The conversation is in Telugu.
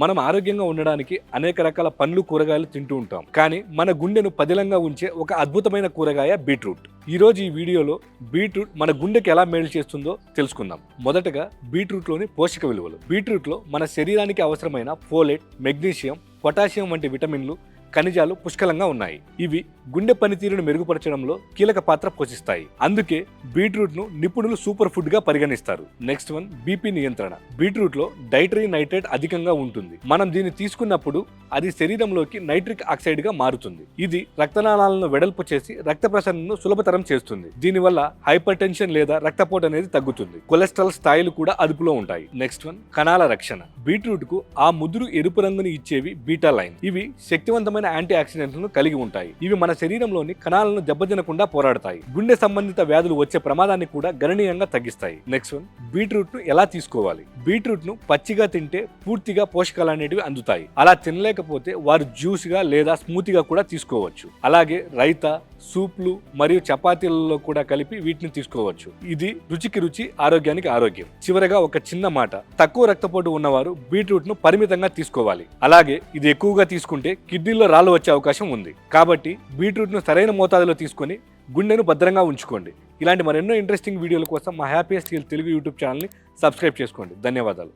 మనం ఆరోగ్యంగా ఉండడానికి అనేక రకాల పండ్లు కూరగాయలు తింటూ ఉంటాం. కానీ మన గుండెను పదిలంగా ఉంచే ఒక అద్భుతమైన కూరగాయ బీట్రూట్. ఈరోజు ఈ వీడియోలో బీట్రూట్ మన గుండెకి ఎలా మేలు చేస్తుందో తెలుసుకుందాం. మొదటగా బీట్రూట్లోని పోషక విలువలు. బీట్రూట్లో మన శరీరానికి అవసరమైన ఫోలేట్ మెగ్నీషియం పొటాషియం వంటి విటమిన్లు ఖనిజాలు పుష్కలంగా ఉన్నాయి. ఇవి గుండె పనితీరును మెరుగుపరచడంలో కీలక పాత్ర పోషిస్తాయి. అందుకే బీట్రూట్ను నిపుణులు సూపర్ ఫుడ్గా పరిగణిస్తారు. నెక్స్ట్ వన్ బీపీ నియంత్రణ. బీట్రూట్లో డైటరీ నైట్రేట్ అధికంగా ఉంటుంది. మనం దీన్ని తీసుకున్నప్పుడు అది శరీరంలోకి నైట్రిక్ ఆక్సైడ్గా మారుతుంది. ఇది రక్తనాళాలను వెడల్పు చేసి రక్త ప్రసరణను సులభతరం చేస్తుంది. దీనివల్ల హైపర్ టెన్షన్ లేదా రక్తపోటు అనేది తగ్గుతుంది. కొలెస్ట్రాల్ స్థాయిలు కూడా అదుపులో ఉంటాయి. నెక్స్ట్ వన్ కణాల రక్షణ. బీట్రూట్కు ఆ ముదురు ఎరుపు రంగుని ఇచ్చేవి బీటా లైన్. ఇవి శక్తివంతమైన యాంటీ ఆక్సిడెంట్లను కలిగి ఉంటాయి. ఇవి మన శరీరంలోని కణాలను దెబ్బతినకుండా పోరాడతాయి. గుండె సంబంధిత వ్యాధులు వచ్చే ప్రమాదాన్ని కూడా గణనీయంగా తగ్గిస్తాయి. నెక్స్ట్ వన్ బీట్రూట్ను ఎలా తీసుకోవాలి? బీట్రూట్ను పచ్చిగా తింటే పూర్తిగా పోషకాలు అనేటివి అందుతాయి. అలా తినలేకపోతే వారు జ్యూస్గా లేదా స్మూతీగా కూడా తీసుకోవచ్చు. అలాగే రైత సూప్లు మరియు చపాతీలలో కూడా కలిపి వీటిని తీసుకోవచ్చు. ఇది రుచికి రుచి ఆరోగ్యానికి ఆరోగ్యం. చివరగా ఒక చిన్న మాట. తక్కువ రక్తపోటు ఉన్నవారు బీట్రూట్ను పరిమితంగా తీసుకోవాలి. అలాగే ఇది ఎక్కువగా తీసుకుంటే కిడ్నీలో రాళ్ళు వచ్చే అవకాశం ఉంది. కాబట్టి బీట్రూట్ను సరైన మోతాదులో తీసుకొని గుండెను భద్రంగా ఉంచుకోండి. ఇలాంటి మరెన్నో ఇంట్రెస్టింగ్ వీడియోల కోసం మా హ్యాపీయెస్ట్ తెలుగు యూట్యూబ్ ఛానల్ని సబ్స్క్రైబ్ చేసుకోండి. ధన్యవాదాలు.